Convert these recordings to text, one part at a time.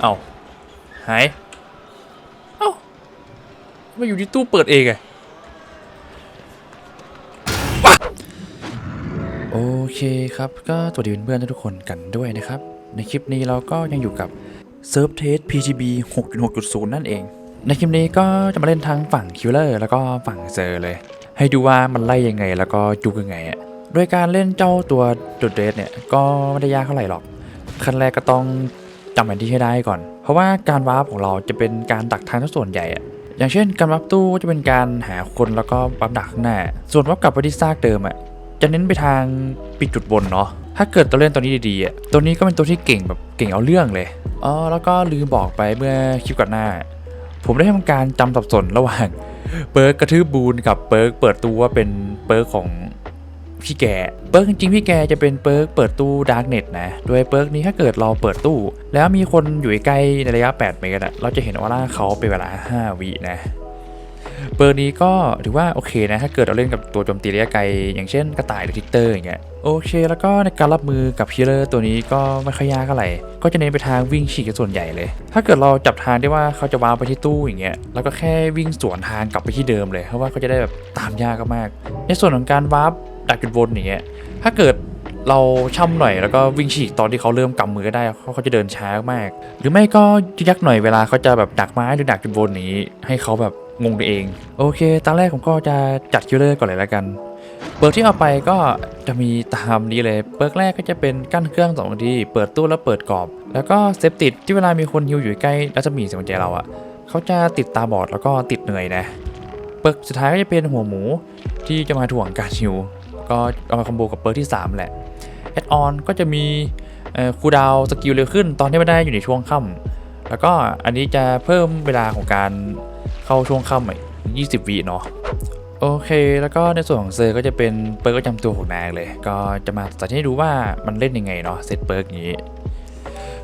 เอาหาย เอ้ามาอยู่ที่ตู้เปิดเองไงโอเคครับ ก็สวัสดีเพื่อนๆทุกคนกันด้วยนะครับ ในคลิปนี้เราก็ยังอยู่กับเซิร์ฟเทส PGB 6.6.0 นั่นเอง ในคลิปนี้ก็จะมาเล่นทั้งฝั่งคิลเลอร์แล้วก็ฝั่งเซอร์เลย ให้ดูว่ามันไล่ยังไงแล้วก็จุกยังไงอะโดยการเล่นเจ้าตัวจุดเดสเนี่ย ก็ไม่ได้ยากเท่าไหร่หรอก ขั้นแรกก็ต้อง จำแผนที่ให้ได้ก่อน เพราะว่าการวาร์ปของเราจะเป็นการดักทางทั้งส่วนใหญ่อะอย่างเช่น การวาร์ปตู้ก็จะเป็นการหาคนแล้วก็วาร์ปดักข้างหน้า ส่วนวาร์ปกลับไปที่ซากเดิมอะจะเน้นไปทางปิดจุดบนเนาะถ้าเกิดตัวเล่นตัวนี้ดีๆอะตัวนี้ก็เป็นตัวที่เก่งแบบเก่งเอาเรื่องเลยอ๋อแล้วก็ลืมบอกไปเมื่อคลิปก่อนหน้า ผมได้ทำการจำสับสนระหว่างเปิร์กกระทืบบูนกับเปิร์กเปิดตู้ว่าเป็นเปิร์กของ พี่แกเปิร์กจริงๆพี่แกจะเป็นเปิร์กเปิดตู้ดาร์กเน็ตนะ โดยเปิร์กนี้ถ้าเกิดเราเปิดตู้ แล้วมีคนอยู่ใกล้ในระยะ 8 เมตรอะเราจะเห็นออร่าเขาเป็นเวลา 5 วินะเปิร์กนี้ก็ถือว่าโอเคนะถ้าเกิดเราเล่นกับตัวโจมตีระยะไกล อย่างเช่นกระต่ายหรือทิกเตอร์อย่างเงี้ยโอเค แล้วก็ในการรับมือกับคิลเลอร์ตัวนี้ก็ไม่ค่อยยากเท่าไหร่ก็จะเน้นไปทางวิ่งฉีกส่วนใหญ่เลย ถ้าเกิดเราจับทางได้ว่าเขาจะวางไปที่ตู้อย่างเงี้ยแล้วก็แค่วิ่งสวนทางกลับไปที่เดิมเลยเพราะว่าเขาจะได้แบบตามยากมาก ในส่วนของการวาร์ป ดักจุดวนอย่างเงี้ยถ้าเกิดเราช่ำหน่อยแล้วก็วิ่งฉีกตอนที่เขาเริ่มกำมือก็ได้เขาเขาจะเดินช้ามาก หรือไม่ก็ยักหน่อยเวลาเขาจะแบบดักไม้หรือดักจุดวนนี้ ให้เขาแบบงงตัวเอง โอเค ตอนแรกผมก็จะจัดคิลเลอร์ก่อนเลยแล้วกัน เปิดที่เอาไปก็จะมีตามนี้เลย เปิร์กแรกก็จะเป็นกั้นเครื่องสองทีเปิดตู้แล้วเปิดกรอบ แล้วก็เซฟติดที่เวลามีคนฮิวอยู่ใกล้รัศมีเสียงใจเราอะเขาจะติดตาบอดแล้วก็ติดเหนื่อยนะ เปิร์กสุดท้ายก็จะเป็นหัวหมูที่จะมาถ่วงการฮิว ก็เอามาคอมโบกับเปิร์ที่ 3 แหละแอดออนก็จะมีคูดาวสกิลเร็วขึ้นตอนที่ไม่ได้อยู่ในช่วงค่ำแล้วก็อันนี้จะเพิ่มเวลาของการเข้าช่วงค่ำอีก20วิเนาะโอเค แล้วก็ในส่วนของเซอร์ก็จะเป็นเปิร์กประจำตัวของนางเลย ก็จะมาสาธิตให้ดูว่ามันเล่นยังไงเนาะเซตเปิร์กนี้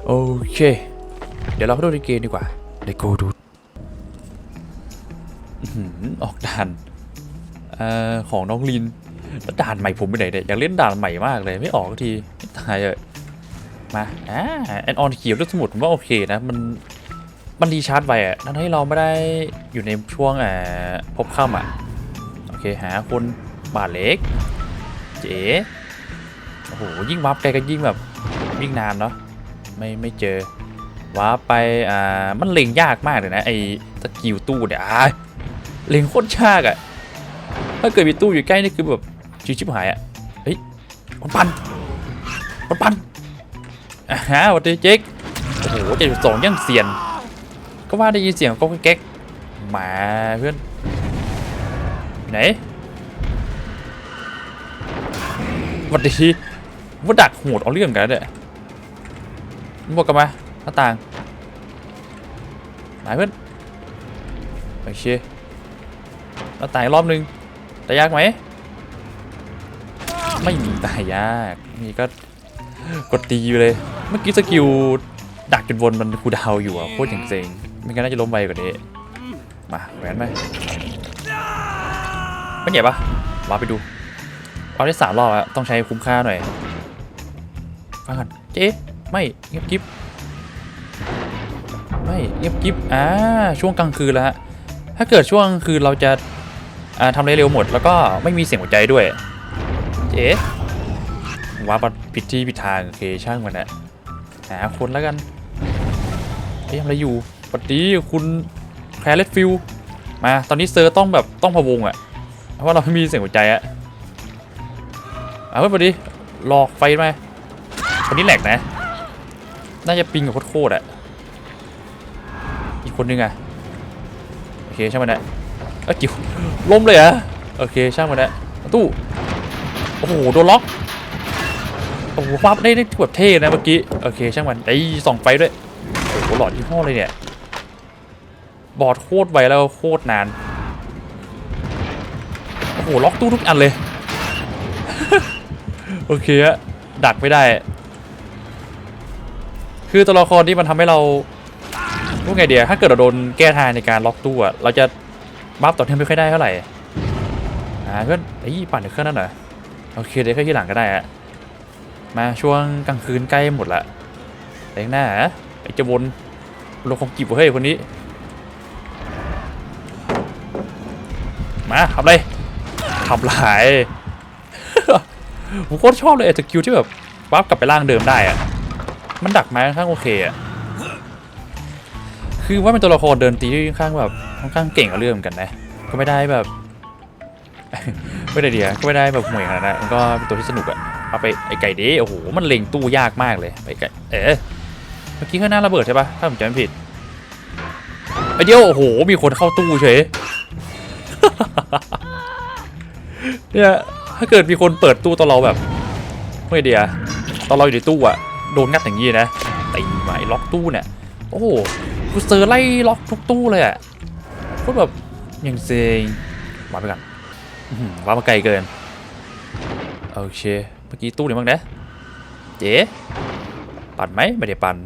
โอเค เดี๋ยวเราเข้าดูในเกมดีกว่าเลโกดูอออออกด่านเอ่อของน้องลิน แล้วด่านใหม่ผมไปไหนเนี่ยอยากเล่นด่านใหม่มากเลยไม่ออกทีตายเลยมาอ่าแอนออนเขียวด้วยสมุดผมว่าโอเคนะมันมันรีชาร์จไวอะทั้งที่เราไม่ได้อยู่ในช่วงอ่อพบค่ำอะโอเคหาคนบาทเล็ก เจ๋โอ้โหยิ่งวับไกลก็ยิ่งแบบวิ่งนานเนาะไม่ไม่เจอวับไปอ่ามันเล็งยากมากเลยนะไอ้สกิลตู้เนี่ยอ่าเล็งโคตรยากอะถ้าเกิดมีตู้อยู่ใกล้นี่คือแบบ ชิวชิบหายอะเฮ้ยคนปันคนปันอ่าฮะวัสดีเจ๊กโอ้โหเจ็ดสองยังเสียน ก็ว่าได้ยินเสียงก็แก๊กมาเพื่อนไหนวันดีว่าดักโหดเอาเรื่องกันเนี่บอกกันมาหน้าต่างไหนเพื่อนโอเคหน้าต่างอีกรอบนึงแต่ยากไหม ไม่มีตายยากนี่ก็กดตีอยู่เลย เมื่อกี้สกิลดักจนวนมันคูดาวอยู่อะโคตรเจ๋งๆไม่งั้นน่าจะล้มไวกว่านี้มาแหวนไปไม่ใหญ่ปะมาไปดูเอาได้สามรอบอะต้องใช้คุ้มค่าหน่อยฟังก่อนเจ๊ไม่เงียบกิ๊บไม่เงียบกิ๊บอ่าช่วงกลางคืนแล้วฮะถ้าเกิดช่วงกลางคืนเราจะอ่าทำเร็วหมด แล้วก็ไม่มีเสียงหัวใจด้วย เจ๊ว่าปัดผิดที่ผิดทางโอเคช่างมันอะหาคนแล้วกันเอ๊ะทำอะไรอยู่ปฏดีคุณแคลเลตฟิลมาตอนนี้เซอร์ต้องแบบต้องพะวงอะเพราะว่าเราไม่มีเสียงหัวใจอะเอาไปพอดีรอกไฟไหมคนนี้แหลกนะ น่าจะปิงกับโคตรอะอีกคนนึงอะโอเคช่างมันนะเอ้ยจิ๋วล้มเลยอะโอเคช่างมันนะตู้ อ้โหโดนล็อกโอ้โหฟับได้ได้แบบเท่นะเมื่อกี้โอเคช่างมันไอ้ส่องไฟด้วยโอ้โหหลอดยี่ห้อเลยเนี่ยบอดโคตรไวแล้วโคตรนานโอ้โหล็อกตู้ทุกอันเลยโอเคอะดักไม่ได้ คือตัวละครที่มันทำให้เราพูดไงเดียถ้าเกิดเราโดนแก้ทางในการล็อกตู้อะเราจะบัฟต่อเนื่องไม่ค่อยได้เท่าไหร่อ่าเพื่อนไอ้ยปั่นเครื่องนั่นเหรอ โอเคเดี๋ยวค่อยที่หลังก็ได้อะมาช่วงกลางคืนใกล้หมดละแต่งหน้าอะไอ้จะวนโลคมกิบเฮ้ยคนนี้ มาทำเลยทำลายผมโคตรชอบเลยไอ้สกิลที่แบบวาร์ปกลับไปร่างเดิมได้อะมันดักไม้ค่อนข้างโอเคอะคือว่าเป็นตัวละครเดินตีที่ค่อนข้างแบบค่อนข้างเก่งกับเรื่องเหมือนกันนะ ก็ไม่ได้แบบ ไม่ได้เดียก็ไม่ได้แบบห่วยขนาดนั้นมันก็เป็นตัวที่สนุกอะเอาไปไอไก่เด้โอ้โหมันเล็งตู้ยากมากเลยไปไก่เอ๊ะเมื่อกี้ข้างหน้าระเบิดใช่ปะถ้าผมจำไม่ผิดไอเดียวโอ้โหมีคนเข้าตู้เฉยเนี่ยถ้าเกิดมีคนเปิดตู้ตอนเราแบบไม่เดียตอนเราอยู่ในตู้อะโดนงัดอย่างนี้นะตีไม้ล็อกตู้เนี่ยโอ้โหกูเซอร์ไล่ล็อกทุกตู้เลยอะก็แบบย่างเซงมาไปก่อน ว่ามาไกลเกิน โอเค เมื่อกี้ตู้ไหนบ้างนะเจ๊ปั่นไหมไม่ได้ปั่น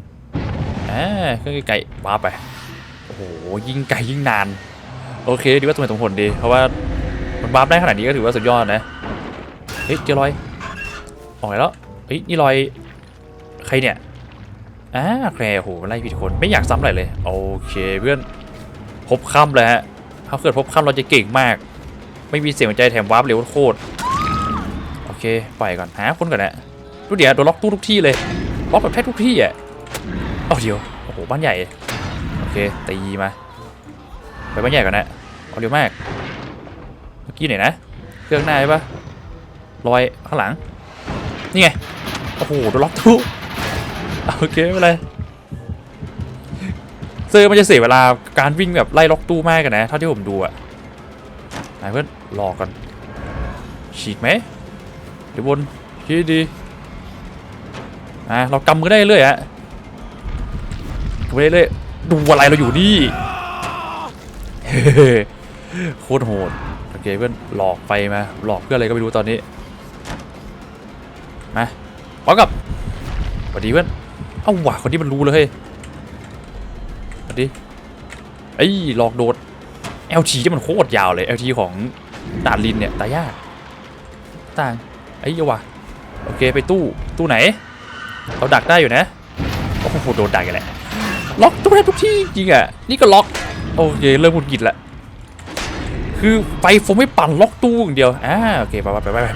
อ่าเครื่องไกลๆว้าไป โอ้โห ยิงไกลยิ่งนาน โอเค ดีว่าสมเหตุสมผลดี เพราะว่ามันวาได้ขนาดนี้ก็ถือว่าสุดยอดนะ เฮ้ยเจอรอย ออกไปแล้ว เฮ้ย นี่รอย ใครเนี่ยอ่าแคร์โอ้โหไล่ผิดคน ไม่อยากซ้ำอะไรเลย โอเคเพื่อน พบค่ำเลยฮะ ถ้าเกิดพบค่ำเราจะเก่งมาก ไม่มีเสียงหัวใจแถมวาร์ปเร็วโคตรโอเคปล่อยก่อนหาคนก่อนนะดูเดี๋ยวโดนล็อกตู้ทุกที่เลยล็อกแบบแทบทุกที่อะเอาเดี๋ยวโอ้โหบ้านใหญ่โอเคตีมาไปบ้านใหญ่ก่อนนะเอาเร็วมากเมื่อกี้ไหนนะเครื่องหน้าใช่ปะลอยข้างหลังนี่ไงโอ้โหโดนล็อกตู้โอเคไม่เป็นไรเซอร์มันจะเสียเวลาการวิ่งแบบไล่ล็อกตู้มากกันนะเท่าที่ผมดูอะไหนเพื่อน รอก่อนฉีกไหมเดี๋ยวบนชี้ดีอะเรากำมือได้เรื่อยฮะกำมือได้เรื่อยดูอะไรเราอยู่นี่เฮ้โคตรโหดโอเคเพื่อนหลอกไปมาหลอกเพื่ออะไรก็ไม่รู้ตอนนี้มาพร้อมกับสวัสดีเพื่อนเอ้าว่ะคนที่มันรู้เลยเฮ้ยสวัสดีไอ้หลอกโดด LT ที่มันโคตรยาวเลย LT ของ ด่านลินเนี่ยตายยากต่างไอ้ยวะโอเคไปตู้ตู้ไหนเราดักได้อยู่นะโอ้โหโดนดักกันแหละล็อกตู้ได้ทุกที่จริงอะนี่ก็ล็อกโอเคเริ่มหุดหงิดละคือไปผมไม่ปั่นล็อกตู้อย่างเดียวอ่าโอเคไปไปไปไปไป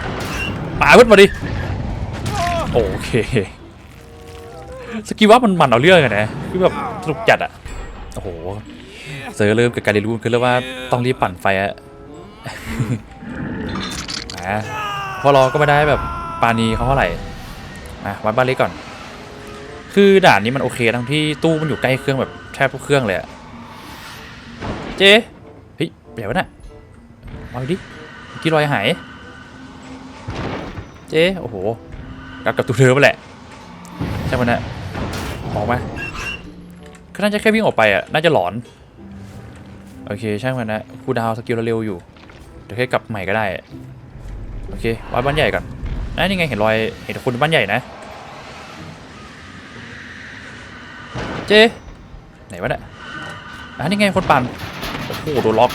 ป่าเพิ่มาดิโอเคสกิลว่ามันมันเอาเรื่องอะนะคือแบบสนุกจัดอะโอ้โหเซอร์เริ่มกับการเรียนรู้คือเรื่องว่าต้องรีบปั่นไฟอะ นะพราะเราก็ไม่ได้แบบปานีเขาเท่าไหร่นะวัดบ้านเล็กก่อน คือด่านนี้มันโอเคทั้งที่ตู้มันอยู่ใกล้เครื่องแบบแทบทุกเครื่องเลยอะเจ๊เฮ้ยเดี๋ยวนะมาดิกี่รอยหาย เจ๊โอ้โหกลับกับตัวเธอมาแหละใช่ไหมนะออกมาก็น่าจะแค่วิ่งออกไปอะน่าจะหลอน โอเคใช่างมันะคูดาวสกิลเราเร็วอยู่ ดี๋ยวแค่กลับใหม่ก็ได้ โอเควัดบ้านใหญ่ก่อนนะนี่ไงเห็นรอยเห็นคนบ้านใหญ่นะ เจ๊ไหนวะเนี่ยอะนี่ไงคนปั่นโอ้โหโดนล็อก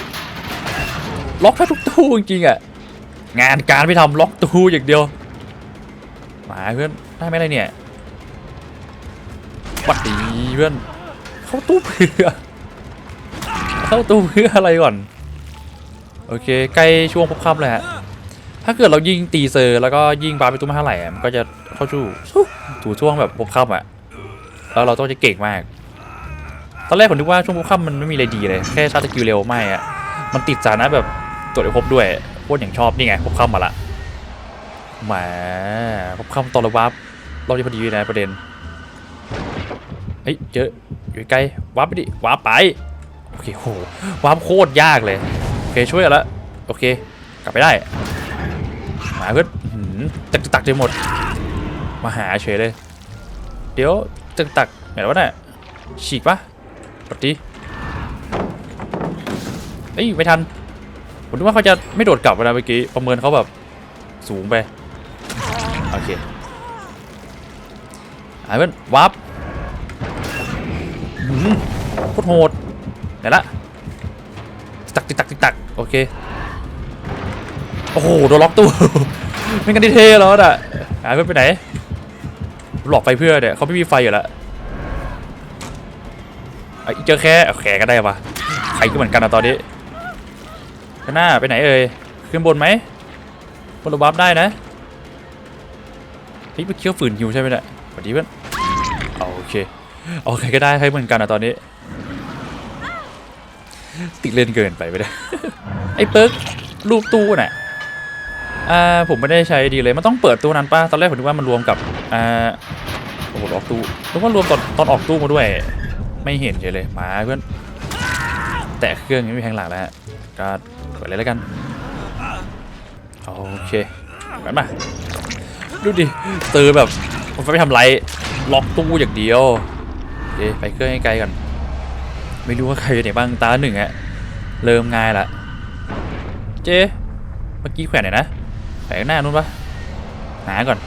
ล็อกแทบทุกตู้จริงๆอะงานการไม่ทำล็อกตู้อย่างเดียวมาเพื่อนได้ไหมอะไรเนี่ยหวัดดีเพื่อนเข้าตู้เพื่อเข้าตู้เพื่ออะไรก่อน โอเค ใกล้ช่วงพบค่ำเลยฮะถ้าเกิดเรายิงตีเซอร์แล้วก็ยิงบาร์ไปตู้มาเท่าไหร่มันก็จะเข้าชู้ถูช่วงแบบพบค่ำอะแล้วเราต้องจะเก่งมาก ตอนแรกผมนึกว่าช่วงพบค่ำมันไม่มีอะไรดีเลยแค่ชาร์จสกิลเร็วไม่อะมันติดสานะแบบตรวจไอ้พบด้วยโคตรอย่างชอบนี่ไงพบค่ำมาละแหมพบค่ำตอนระวับรอบนี้พอดีเลยนะประเด็นเฮ้ยเจออยู่ใกล้วับไปดิวับไปโอเคโหวับโคตรยากเลย เคช่วยกันละโอเค กลับไปได้มาเพื่อนตักตักเต็มหมด มาหาเฉยเลย เดี๋ยวตักตักไหนวะเนี่ยฉีกปะปฏิเอ้ยไม่ทันผมนึกว่าเขาจะไม่โดดกลับไปนะเมื่อกี้ประเมินเขาแบบสูงไปโอเคหายเพื่อนวับหือโคตรโหดไหนละตักติกตักติกตัก โอเค โอ้โห โดนล็อกตู้ ไม่กันดิเท่แล้วน่ะหายไปไหน หลอกไฟเพื่อเนี่ยเขาไม่มีไฟอยู่แล้วเอาเจอแค่แขก็ได้ปะใครก็เหมือนกันอะตอนนี้ข้างหน้าไปไหนเอ่ย ขึ้นบนไหมบนระบับได้นะเฮ้ยไปเคี้ยวฝืนหิวใช่ไหมเนี่ยสวัสดีเพื่อนโอเค โอเคก็ได้ใครเหมือนกันอะตอนนี้ ติดเล่นเกินไปไม่ได้ ไอ้เปิร์กรูปตู้น่ะอ่าผมไม่ได้ใช้ดีเลย มันต้องเปิดตู้นั้นป่ะตอนแรกผมนึกว่ามันรวมกับอ่าโอ้โหออกตู้นึกว่ารวมตอนตอนออกตู้มาด้วย ไม่เห็นเฉยเลยมาเพื่อนแตะเครื่องยังไม่มีแทงหลังแล้วฮะก็เปิดเลยแล้วกันโอเคกันมาดูดิเจอแบบผมไม่ทำไรล็อกตู้อย่างเดียวโอเคไปเครื่องให้ไกลกัน ไม่รู้ว่าใครอยู่ไหนบ้างตาหนึ่งอะเริ่มง่ายละเจ๊เมื่อกี้แขวนไหนนะแขวนหน้านู้นปะหาก่อน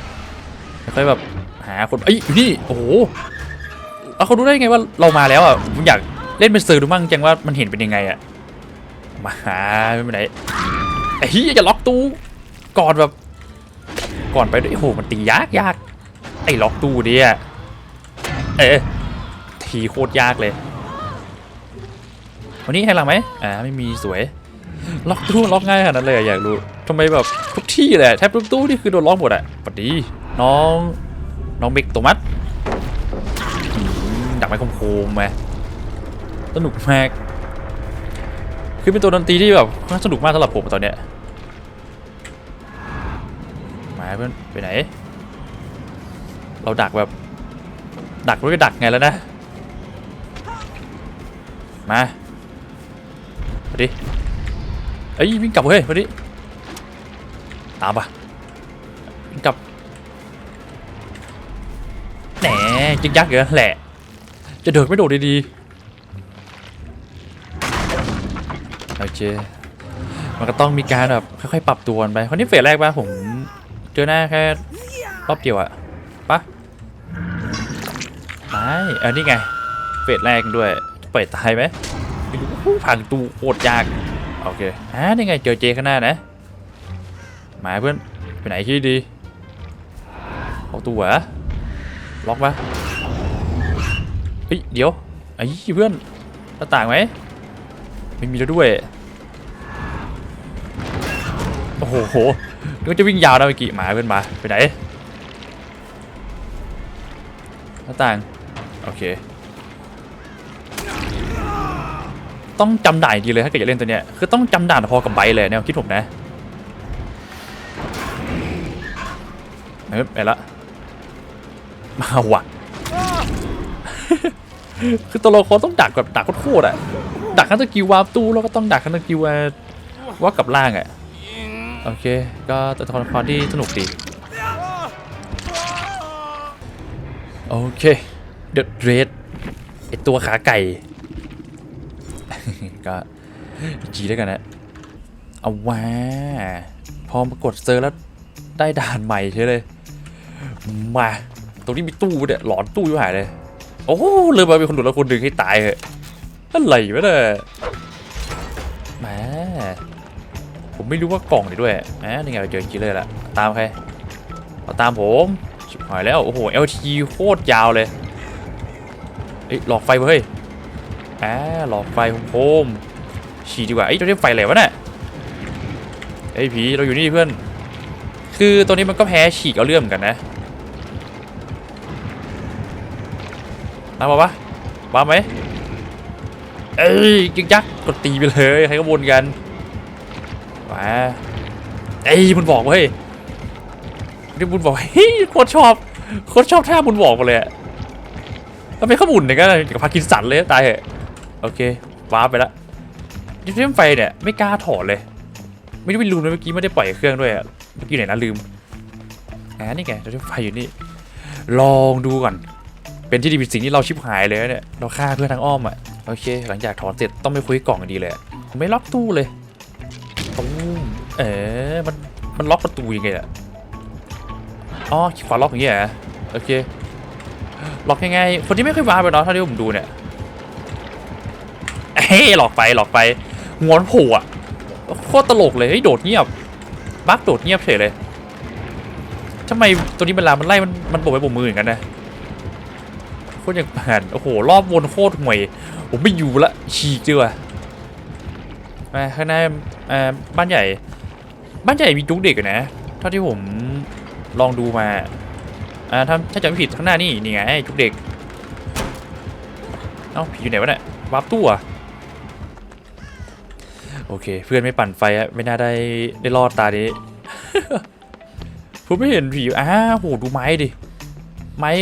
ค่อยแบบหาคนเอ้ยอยู่นี่โอ้โหเอาเขารู้ได้ไงว่าเรามาแล้วอะผมอยากเล่นเป็นสื่อดูมั่งจังว่ามันเห็นเป็นยังไงอะมาหาไม่เป็นไรไอ้เฮียจะล็อกตู้ก่อนแบบก่อนไปด้วยโอ้โหมันตียากยากไอ้ล็อกตู้เนี่ยเอ๊ะทีโคตรยากเลย วันนี้ให้หลังไหมอ่าไม่มีสวย ล็อกตู้ล็อกง่ายขนาดนั้นเลยอะอยากรู้ทำไมแบบทุกที่เลยอะแทบทุกตู้นี่คือโดนล็อกหมดอะปดี น้องน้องเบกโตมัสอืมดักไม้คมๆไหมสนุกมากคือเป็นตัวดนตรีที่แบบน่าสนุกมากสำหรับผมตอนเนี้ยมาเพื่อนไปไหน เราดักแบบ ดักไม่ไปดักไงแล้วนะ มา มาดิเอ้ยวิ่งกลับเฮ้ยมาดิตามปะวิ่งกลับแหนยึกยักเหรอแหละ จะเดินไม่โดดดีๆโอเคมันก็ต้องมีการแบบค่อยๆปรับตัวกันไปคนนี้เฟสแรกปะผมเจอหน้าแค่รอบเดียวอะปะไม่เออนี่ไงเฟสแรกด้วยเปิดตายไหม ไม่รู้อู้พังตูโคตรยาก โอเคอ่านี่ไงเจอเจข้างหน้านะ มาเพื่อน ไปไหนที่ดีเอาตู้เหรอล็อกปะเฮ้ย เดี๋ยวไอ้เพื่อนหน้าต่างไหมไม่มีแล้วด้วย โอ้โหนึกว่าจะวิ่งยาวนะเมื่อกี้หมาเพื่อนมา ไปไหนหน้าต่าง โอเค ต้องจำด่านดีเลยถ้าเกิดจะเล่นตัวเนี้ยคือต้องจำด่านพอกับไบเลยแนวคิดผมนะเฮ้ยไปละมาว่ะคือตัวละครต้องดักแบบดักโคตรอะดักขั้นตะกิววาร์ปตู้แล้วก็ต้องดักขั้นตะกิวว่ากับล่างอะโอเค ก็ตัวละครที่สนุกดีโอเคเดอะเรดไอตัวขาไก่ ก็จีแล้วกันนะเอาว่าพอมากดเซอร์แล้วได้ด่านใหม่ใช่เลย มาตรงนี้มีตู้เนี่ยหลอนตู้อยู่หายเลย โอ้เลยมาเป็นคนดูแล้วคนดึงให้ตายเหอะอะไรวะเนี่ยแหมผมไม่รู้ว่ากล่องนี่ด้วยแหมนี่ไงเราเจอจีเลยละตามใครเอาตามผมชิบหายแล้ว โอ้โห LT โคตรยาวเลยเอ้ยหลอกไฟเว้ย อ่าหลอกไฟโฮมฉีดดีกว่าไอ้ยตัวนี้ไฟอะไรวะเนี่ยไอ้ยผีเราอยู่นี่เพื่อน คือตัวนี้มันก็แพ้ฉีกเอาเรื่องเหมือนกันนะมาปะวะมาไหมเอ้ยยึกยักกดตีไปเลยใครก็วนกันมาเอ้ยบุญบอกเว้ยนี่บุญบอกเฮ้ยโคตรชอบโคตรชอบท่าบุญบอกมาเลยอะทำไมเขาบุญเนี่ยก็กับพากินสันเลยตายเหอะ โอเควาร์ปไปละดิฟเฟนไฟเนี่ยไม่กล้าถอดเลย ไม่ได้ไปลืมเลยเมื่อกี้ไม่ได้ปล่อยเครื่องด้วยอะเมื่อกี้ไหนนะลืมอ่านี่ไงดิฟเฟนไฟอยู่นี่ ลองดูก่อน เป็นที่ดีเป็นสิ่งที่เราชิบหายเลยเนี่ย เราฆ่าเพื่อนทางอ้อมอะโอเค หลังจากถอนเสร็จต้องไปคุยกล่องดีเลยอะผมไม่ล็อกตู้เลยตู้มเอ๋มันมันล็อกประตูยังไงอะอ๋อขวาล็อกอย่างเงี้ยโอเคล็อกยังไง คนที่ไม่เคยวาร์ปไปเนาะเท่าที่ผมดูเนี่ย ฮ้หลอกไปหลอกไปงวนผล่ะโคตรตลกเลยเฮ้ยโดดเงียบบักโดดเงียบเฉยเลยทำไมตัวนี้เวลามันไล่มันมันโบกไปโบกมืออย่างนั้นนะโคตรอย่างผ่านโอ้โหรอบวนโคตรห่วยผมไม่อยู่ละฉีกดีกว่ามาข้างหน้าอ่าบ้านใหญ่ บ้านใหญ่มีจุกเด็กอยู่นะเท่าที่ผมลองดูมาอ่าถ้าถ้าจำไม่ผิดข้างหน้านี่นี่ไงจุกเด็กเอ้าผีอยู่ไหนวะเนี่ยวับตู้อะ โอเค เพื่อนไม่ปั่นไฟอะไม่น่าได้ได้รอดตานี้ผมไม่เห็นผีอ้าโหดูไม้ดิ ไม้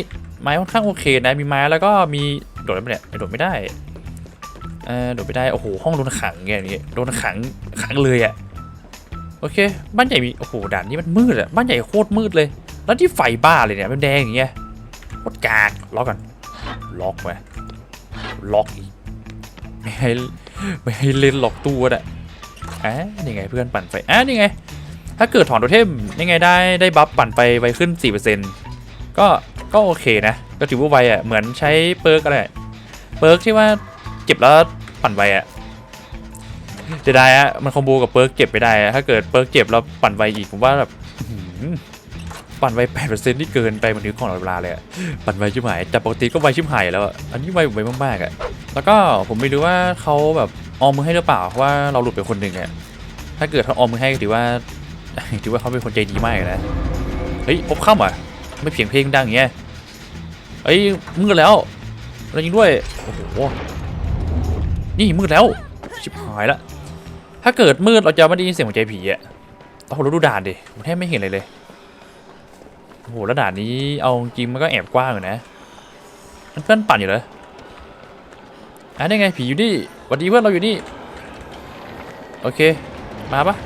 ไม้ค่อนข้างโอเคนะ มีไม้แล้วก็มีโดดได้ไหมเนี่ยโดดไม่ได้เออโดดไม่ได้ โอ้โห ห้องโดนขังเงี้ยนี่โดนขังขังเลยอะโอเค บ้านใหญ่มีโอ้โหด่านนี้มันมืดอะบ้านใหญ่โคตรมืดเลย แล้วที่ไฟบ้าเลยเนี่ยมันแดงอย่างเงี้ยโคตรกากล็อกก่อนล็อกไว้ล็อกอีกไม่ให้ไม่ให้เล่นล็อกตู้อะ อะนี่ไงเพื่อนปั่นไฟอะนี่ไง ถ้าเกิดถอนโทเทมยังไงได้ได้บัฟปั่นไฟไวขึ้น 4%ก็ก็โอเคนะ ก็ถือว่าไวอะเหมือนใช้เปิร์กอะไรเปิร์กที่ว่าเก็บแล้วปั่นไวอะจะได้อะมันคอมโบกับเปิร์กเก็บไปได้อะถ้าเกิดเปิร์กเก็บแล้วปั่นไวอีกผมว่าแบบปั่นไว8%นี่เกินไปมันถึงของเวลาเลยอะปั่นไวชิบหายแต่ปกติก็ไวชิบหายแล้วอะอันนี้ไวไวมากๆอะแล้วก็ผมไม่รู้ว่าเขาแบบ ออมมือให้หรือเปล่าเพราะว่าเราหลุดไปคนหนึ่งอะถ้าเกิดเขาออมมือให้ถือว่าถือว่าเขาเป็นคนใจดีมากเลยนะเฮ้ยพบค่ำอะไม่เพียงเพลงดังอย่างเงี้ยเอ้ยมืดแล้วแล้วยิงด้วยโอ้โหนี่มืดแล้วชิบหายละถ้าเกิดมืดเราจะไม่ได้ยินเสียงหัวใจผีอะโอ้โหแล้วดูด่านดิผมแทบไม่เห็นเลยเลยโอ้โหแล้วด่านนี้เอาจริงมันก็แอบกว้างอยู่นะมันเพื่อนปั่นอยู่เลยอะได้ไงผีอยู่นี่ วัสดีเพื่อนเราอยู่นี่ โอเค มาปะ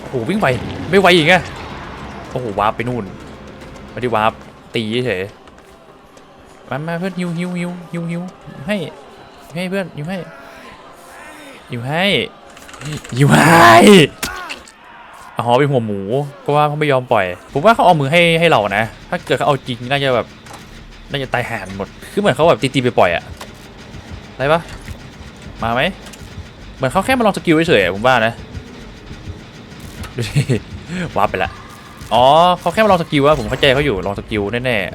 โอ้โหวิ่งไปไม่ไวอีกไงโอ้โหวาร์ปไปนู่นไม่ได้วาร์ปตีเฉยมามาเพื่อนฮิวฮิวฮิวฮิวฮิวให้ให้เพื่อนฮิวให้ฮิวให้ฮิวให้อ๋อเป็นหัวหมูก็ว่าเขาไม่ยอมปล่อย ผมว่าเขาเอามือให้ให้เรานะ ถ้าเกิดเขาเอาจริงน่าจะแบบน่าจะตายห่านหมด คือเหมือนเขาแบบตีๆไปปล่อยอะอะไรปะ มาไหมเหมือนเขาแค่มาลองสกิลเฉยๆผมว่านะดูดิวาร์ปไปละอ๋อเขาแค่มาลองสกิลว่าผมเข้าใจเขาอยู่ลองสกิลแน่ๆ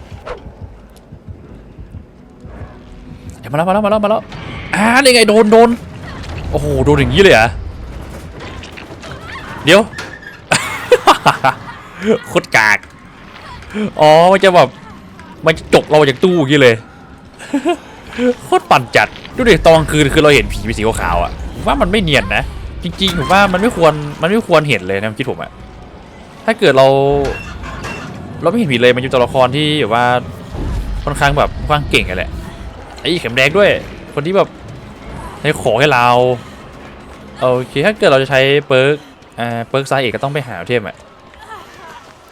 เดี๋ยวมาแล้วมาแล้วมาแล้วมาแล้วอ่านี่ไงโดนโดนโอ้โหโดนอย่างนี้เลยอะเดี๋ยวโคตรกากอ๋อมันจะแบบมันจะจกเราจากตู้อย่างนี้เลยโคตรปั่นจัด ดูดิตอนคืนคือเราเห็นผีเป็นสีขาวๆอะผมว่ามันไม่เนียนนะ จริงๆผมว่ามันไม่ควรมันไม่ควรเห็นเลยนะผมคิดผมอะถ้าเกิดเรา เราไม่เห็นผิดเลยมันอยู่ตัวละครที่แบบว่าค่อนข้างแบบค่อนข้างเก่งกันแหละไอ้เข็มแดงด้วย คนที่แบบให้ขอให้เราโอเคถ้าเกิดเราจะใช้เปิร์กอ่าเปิร์กซ้ายเอกก็ต้องไปหาเทพอะ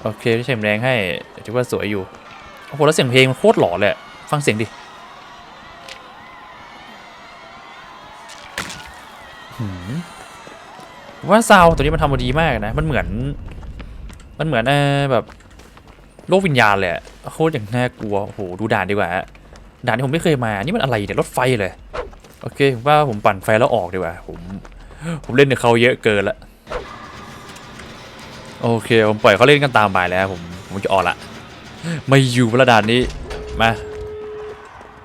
โอเคที่เข็มแดงให้ถือว่าสวยอยู่โอ้โหแล้วเสียงเพลงมันโคตรหล่อเลยฟังเสียงดิหืมผม ว่าซาวตัวนี้มันทำมาดีมากนะ มันเหมือน มันเหมือนเออแบบโลกวิญญาณเลยโคตรอย่างน่ากลัวโอ้โหดูด่านดีกว่าฮะด่านที่ผมไม่เคยมา นี่มันอะไรเนี่ยรถไฟเลย โอเคผมว่าผมปั่นไฟแล้วออกดีกว่า ผม ผมเล่นกับเขาเยอะเกินละ โอเคผมปล่อยเขาเล่นกันตามไปแล้ว ผมผมจะออกละ ไม่อยู่ละด่านนี้ มา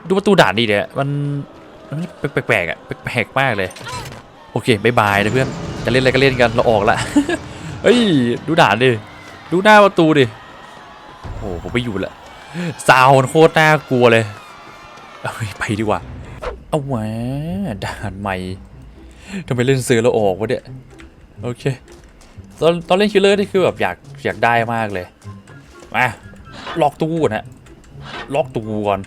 ดูประตูด่านดีเนี่ยมันมันแปลกๆอะแปลกๆมากเลย โอเคบายบายนะเพื่อนจะเล่นอะไรก็เล่นกันเราออกละเฮ้ยดูด่านดิดูหน้าประตูดิโอ้โหผมไปอยู่ละซาวน์โคตรน่ากลัวเลยเอาไปดีกว่าเอาแหวด่านใหม่ทำไมเล่นเสือแล้วออกวะเนี่ยโอเคตอนตอนเล่นคิลเลอร์นี่คือแบบอยากอยากได้มากเลยมาล็อกตู้นฮะล็อกตู้ก่อน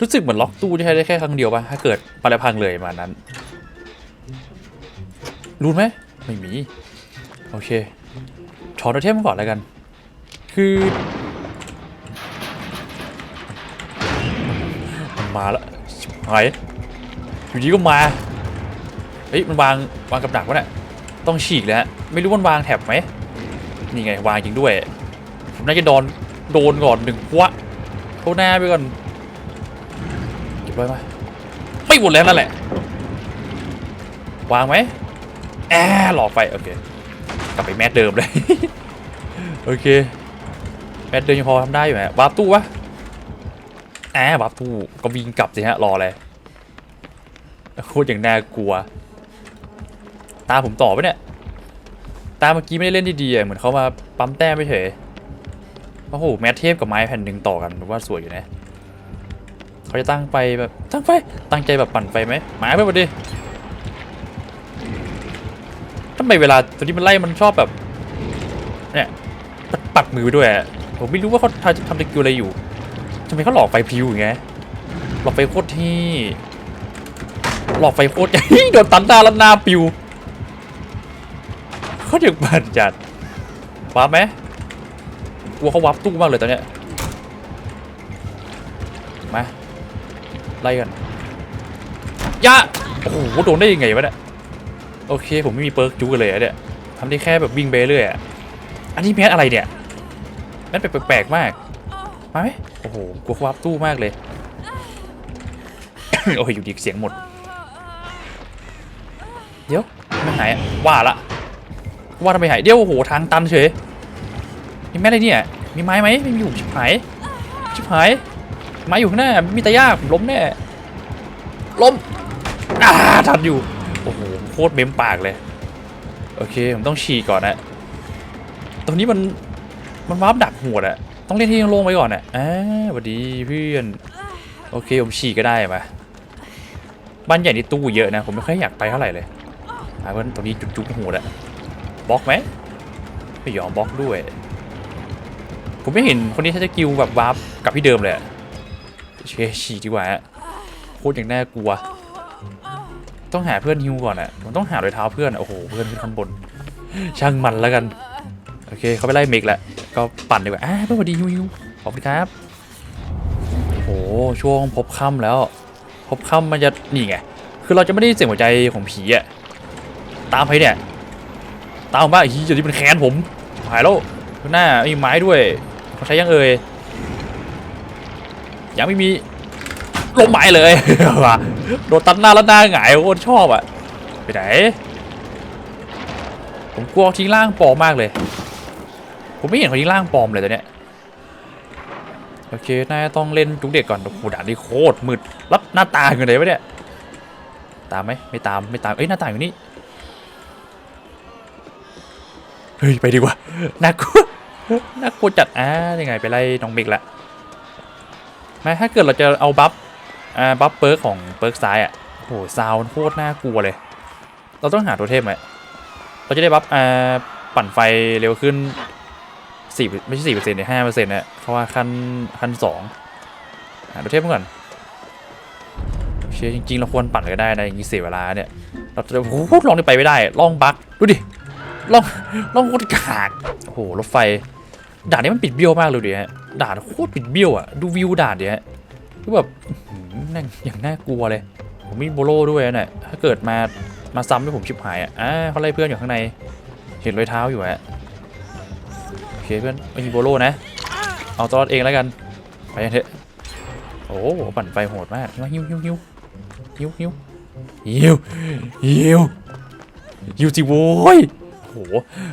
รู้สึกเหมือนล็อกตู้จะใช้ได้แค่ครั้งเดียวปะถ้าเกิดปาระพังเลยมานั้น รู้ไหมไม่มี โอเคถอนโทเทมก่อนแล้วกัน คือมันมาแล้วหายอยู่ดีก็มา เฮ้ย มันวางวางกับดักวะเนี่ยต้องฉีกแล้ว ไม่รู้มันวางแถบไหม นี่ไง วางจริงด้วย ผมน่าจะโดนโดนก่อนหนึ่งวะเข้าหน้าไปก่อน เก็บไว้ไหมไม่หมดแล้วนั่นแหละ วางไหม แอหลอกไปโอเคกลับไปแมทเดิมเลย โอเค แมทเดิมยังพอทำได้อยู่ฮะวาร์ปตู้วะแอบวับตู้ก็วิ่งกลับสิฮะรอเลยโคตรอย่างน่ากลัว ตาผมต่อปะเนี่ย ตาเมื่อกี้ไม่ได้เล่นดีๆเหมือนเขามาปั๊มแต้มไปเฉยโอ้โหแมทเทพกับไม้แผ่นหนึ่งต่อกันผมว่าสวยอยู่นะเขาจะตั้งไปแบบตั้งไฟตั้งใจแบบปั่นไฟไหมหมาไปหมดดิ ทำไมเวลาตัวนี้มันไล่มันชอบแบบเนี่ยปัดปัดมือไปด้วยผมไม่รู้ว่าเขาทำทำตะกิวอะไรอยู่ทำไมเขาหลอกไฟพิวอย่างเงี้ยหลอกไฟโคตรที่ หลอกไฟโคตรโดนตันหน้าแล้วหน้าปิวเขาถึงบันจัดวับไหมกลัวเขาวับตู้มากเลยตอนเนี้ยมาไล่กันยะโอ้โหโดนได้ยังไงวะเนี่ย โอเค ผมไม่มีเปิร์กจูกันเลยอะเนี่ยทำได้แค่แบบวิ่งไปเรื่อยอะอันนี้แมสอะไรเนี่ยแมสแปลกๆมากมาไหมโอ้โหกลัวควาบตู้มากเลย โอ้ยอยู่ดีเสียงหมด เดี๋ยวไม่หายว่าละ ว่าทำไมหายเดี๋ยวโอ้โหทางตันเฉยมีแมสอะไรเนี่ย มีไม้ไหมไม่มีอยู่ชิบหายชิบหายไม้อยู่ข้างหน้ามีตะยากผมล้มแน่ล้มอ่าทันอยู่ โอ้โหโคตรเม้มปากเลย โอเค ผมต้องฉี่ก่อนนะตรงนี้มันมันวาร์ปดักหัวอะต้องเล่นที่ยังโลงไว้ก่อนอะอ่าสวัสดีเพื่อน โอเค ผมฉี่ก็ได้มาบ้านใหญ่นี่ตู้เยอะนะ ผมไม่ค่อยอยากไปเท่าไหร่เลยอ่าเพราะตรงนี้จุกๆหัวอะบล็อกไหมไม่ยอมบล็อกด้วย ผมไม่เห็นคนนี้ถ้าจะกิวแบบวาร์ปกับที่เดิมเลยอะเชฉี่ดีกว่าโคตรอย่างน่ากลัว ต้องหาเพื่อนฮิวก่อนอะผมต้องหารอยเท้าเพื่อนอโอ้โหเพื่อนขึ้นข้างบน ช่างมันแล้วกันโอเคเขาไปไล่เมกแล้วก็ปั่นดีกว่าอ่าสวัสดียูยูขอบคุณครับโอ้โหช่วงพบค่ำแล้วพบค่ำมันจะนี่ไงคือเราจะไม่ได้เสียงหัวใจของผีอะตามไปเนี่ยตามผมมาอีกทีจะที่เป็นแคนผมหายแล้วข้างหน้ามีไม้ด้วยเขาใช้ยังเอ่ยยังไม่มีลงไม้เลยว่ะ โดนตัดหน้าแล้วหน้าหงายโคตรชอบอะไปไหน ผมกลัวทิ้งร่างปลอมมากเลย ผมไม่เห็นเขาทิ้งร่างปลอมเลยตอนเนี้ย โอเค น่าต้องเล่นจุกเด็กก่อน โอ้โหด่านนี้โคตรมืด รับหน้าตางอยู่ไหนวะเนี่ย ตามไหมไม่ตาม ไม่ตาม เอ้ยหน้าต่างอยู่นี่ เฮ้ย ไปดีกว่า น่ากลัว น่ากลัวจัดอ่ายังไงไปไล่น้องมิกละมาถ้าเกิดเราจะเอาบัฟ อ่าบัฟเปิร์กของเปิร์กซ้ายอะโอ้โหซาวน์โคตรน่ากลัวเลย เราต้องหาตัวเทพไหมเราจะได้บัฟอ่าปั่นไฟเร็วขึ้นสี่ไม่ใช่สี่เปอร์เซ็นต์เนี่ยห้าเปอร์เซ็นต์เนี่ยเพราะว่าขั้นขั้นสองหาตัวเทพก่อนโอเคจริงๆเราควรปั่นก็ได้นะอย่างนี้เสียเวลาเนี่ยเราจะโอ้โหลองนี่ไปไม่ได้ลองบักดูดิลองลองโคตรกากโอ้โหรถไฟด่านนี้มันปิดเบี้ยวมากเลยดิฮะด่านโคตรปิดเบี้ยวอะดูวิวด่านดิฮะคือแบบ นั่งอย่างน่ากลัวเลย ผมมีโบโลด้วยนะเนี่ยถ้าเกิดมามาซ้ำให้ผมชิบหายอะอ่าเขาไล่เพื่อนอยู่ข้างใน เห็นรอยเท้าอยู่ฮะโอเคเพื่อนไม่มีโบโลนะ เอาตัวรอดเองแล้วกันไปกันเถอะโอ้โหปั่นไฟโหดมากหิวหิวหิวหิวหิวหิวหิวหิวจิโว้ยโอ้โห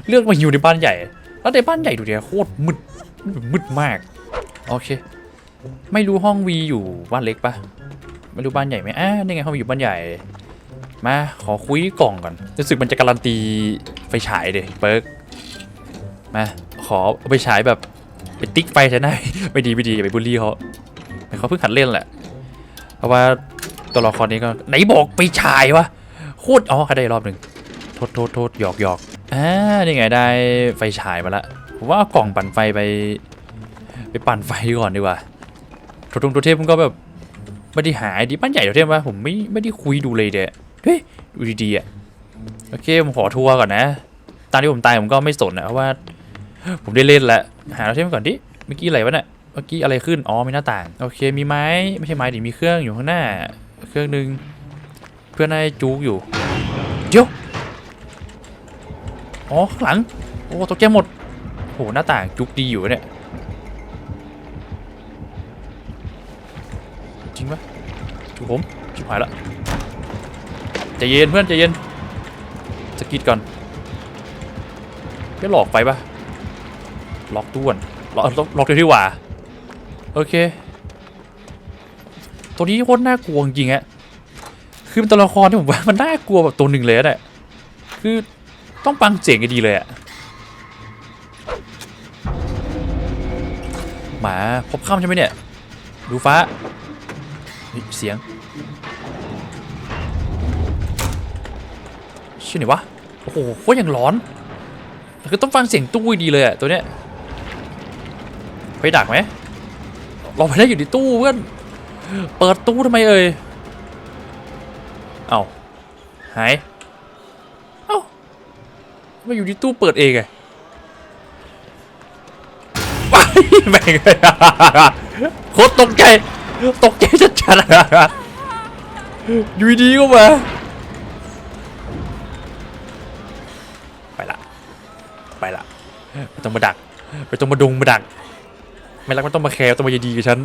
เลือกมาหิวในบ้านใหญ่ แล้วในบ้านใหญ่ดูดิโคตรมืดมืดมาก โอเค ไม่รู้ห้องวีอยู่บ้านเล็กปะ ไม่รู้บ้านใหญ่ไหมอ่านี่ไงห้องวีอยู่บ้านใหญ่ มาขอคุยกล่องก่อนรู้สึกมันจะการันตีไฟฉายเดเปิร์กมาขอเอาไปฉายแบบไปติ๊กไฟใช่ไหมไม่ดีไม่ดีอย่าไปบูลลี่เขาเขาเพิ่งหัดเล่นแหละ เพราะว่าตัวละครนี้ก็ไหนบอกไปฉายวะโคตรอ๋อเขาได้รอบหนึ่งโทษโทษโทษหยอกหยอกอ่านี่ไงได้ไฟฉายมาละผมว่าเอากล่องปั่นไฟไป ไปปั่นไฟก่อนดีกว่าโทษทงโทษเทพมันก็แบบ ไม่ได้หายดีบ้านใหญ่โทษเทพวะผมไม่ไม่ได้คุยดูเลยเดะเฮ้ยดูดีๆอะโอเคผมขอทัวร์ก่อนนะตอนที่ผมตายผมก็ไม่สนนะเพราะว่า ผมได้เล่นแล้วหาเราเช่ก่อนดิเมื่อกี้อะไรวะเนี่ยเมื่อกี้อะไรขึ้นอ๋อมีหน้าต่างโอเคมีไม้ไม่ใช่ไม้ดิมีเครื่องอยู่ข้างหน้า เครื่องหนึ่งเพื่อนนายจูกอยู่เดี๋ยวอ๋อข้างหลังโอ้ตกใจหมดโหหน้าต่างจุกดีอยู่เนี่ย จริงปะจูกผมชิบหายละใจเย็นเพื่อนใจเย็นสกิดก่อนไม่หลอกไปปะล็อกต้วนล็อกล็อกล็อกเดียวที่ว่า โอเค ตัวนี้โคตรน่ากลัวจริงอะคือเป็นตัวละครที่ผมว่ามันน่ากลัวแบบตัวหนึ่งเลยอะคือต้องฟังเสียงกันดีเลยอะหมาพบค่ำใช่ไหมเนี่ย ดูฟ้า ฮ้ยเสียงชื่อไหนวะ โอ้โหโคตรยังร้อนคือต้องฟังเสียงตู้ดีเลยอะตัวเนี้ยไปดักไหมเราไปได้อยู่ในตู้เพื่อน เปิดตู้ทำไมเอ่ย เอาหาย เอ้ามาอยู่ที่ตู้เปิดเองไงไปแม่งเลยโคตรตกใจ ตกใจชัดๆอยู่ดีๆก็มาไปละไปละไม่ต้องมาดักไม่ต้องมาดงมาดัก ไม่รักไม่ต้องมาแคร์ต้องมาใยดีกับฉัน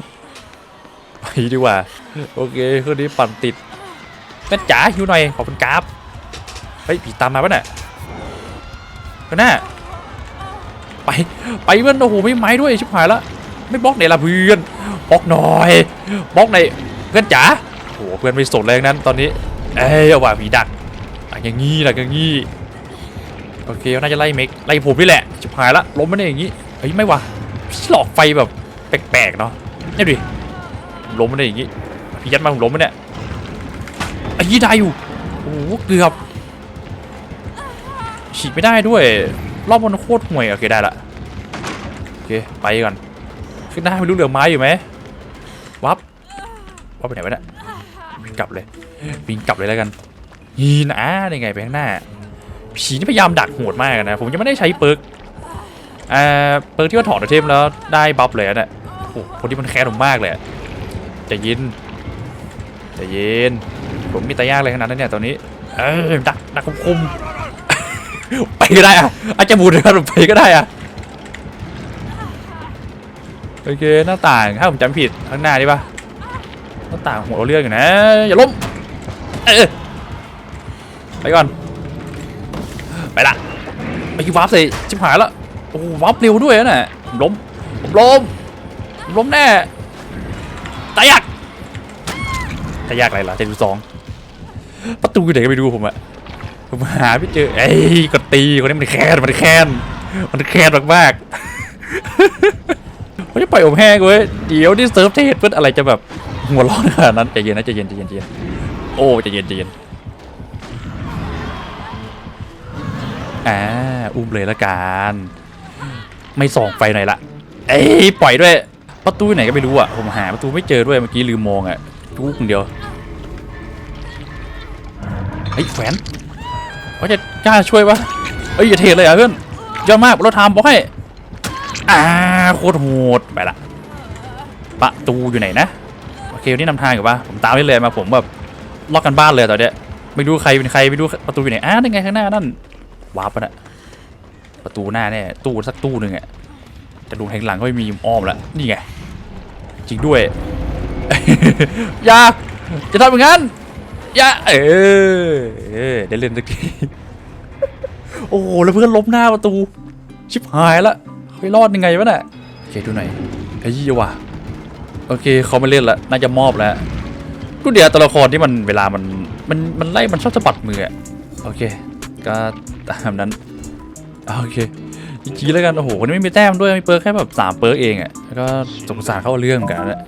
ไปดีกว่า โอเคเครื่องนี้ปั่นติดแม่จ๋าหิวหน่อยขอบคุณกราฟเฮ้ยผีตามมาปะเนี่ยก็น่าไปไปเพื่อนโอ้โหไม่ไม้ด้วยชิบหายละไม่บล็อกไหนละเพื่อน บล็อกหน่อยบล็อกในเพื่อนจ๋าโอ้โหเพื่อนไม่สนแรงนั้นตอนนี้เอ้ยเอาว่าผีดักดักอย่างงี้ดักอย่างงี้โอเคน่าจะไล่เมกไล่ผมนี่แหละชิบหายละล้มมันเองอย่างงี้เฮ้ยไม่ว่ะหลอกไฟแบบแปลกๆเนาะนี่ดิล้มมันได้อย่างงี้พี่ยัดมาผมล้มมันเนี่ยไอ้ยี่ได้อยู่โอ้เกือบฉีกไม่ได้ด้วย รอบมันโคตรห่วยโอเคได้ละโอเคไปก่อนขึ้นหน้าไม่รู้เหลือไม้อยู่ไหม วับวับไปไหนวะเนี่ยบินกลับเลยบินกลับเลยแล้วกันยีนะยังไงไปข้างหน้าผีนี่พยายามดักโหดมากนะผมยังไม่ได้ใช้เปิร์กอ่าเปิร์กที่ว่าถอดเทมแล้วได้บัฟเลยนะเนี่ยโอ้โหคนที่มันแค้นผมมากเลยอะใจะยินจะเย็นผมมีตายากเลยขนาดนั้นเนี่ยตอนนี้ เออดักดักคุมๆไปก็ได้อะอาจจะบูดนะครับไปก็ได้อะ โอเคหน้าต่างถ้าผมจำผิดข้างหน้าดีปะหน้าต่างหัวเราเรื่องอยู่นะ อย่าล้มเออไปก่อน ไปละไปยูวาร์ปสิชิบหายแล้วโอ้วาร์ปเร็วด้วยนะผมล้มผมล้มผมล้มแน่ตายากตายากอะไรล่ะเจ็ดสองประตูอยู่ไหนก็ไม่รู้ผมอะผมหาไม่เจอเอ้ยกดตีคนนี้มันแค้นมันแค้นมันแค้นมากๆ ไม่ได้ปล่อยผมแห้งเว้ยเดี๋ยวนี่เซิร์ฟเทสเพื่ออะไรจะแบบหัวร้อนขนาดนั้นใจเย็นนะใจเย็นใจเย็นใจเย็นโอ้ใจเย็นใจเย็นอ่าอุ้มเลยละกันไม่ส่องไฟหน่อยละเอ้ยปล่อยด้วยประตูไหนก็ไม่รู้อะผมหาประตูไม่เจอด้วยเมื่อกี้ลืมมองอะทุกคนเดียวเฮ้ยแขวนว่าจะกล้าช่วยปะเอ้ยอย่าเทเลยอะเพื่อนเยอะมากเราทำบอกให้ อ่าโคตรโหดไปละประตูอยู่ไหนนะโอเควันนี้นำทางอยู่ปะผมตามได้เลยมาผมแบบล็อกกันบ้านเลยตอนเนี้ยไม่รู้ใครเป็นใครไม่รู้ประตูอยู่ไหนอ่าได้ไงข้างหน้านั่นวาร์ปปะนะประตูหน้าแน่ตู้สักตู้หนึ่งอะแต่ดูแห่งหลังก็ไม่มีอ้อมล้วนี่ไงจริงด้วยอย่าจะทำอย่างนั้นอย่าเออเออได้เล่นสักทีโอ้แล้วเพื่อนล้มหน้าประตู ชิบหายละ ไปรอดยังไงวะเนี่ยโอเคดูหน่อยเฮ้ยี่ว่ะโอเคเขาไม่เล่นละน่าจะมอบแล้วกูเดี๋ยวตัวละครที่มันเวลามันมันมันไล่มันชอบสะบัดมืออะโอเค ก็ตามนั้นโอเคจีแล้วกันโอ้โหคนนี้ไม่มีแต้มด้วยมีเปิร์กแค่แบบสามเปิร์กเองอะแล้วก็สงสารเข้าเรื่องกันกันนะ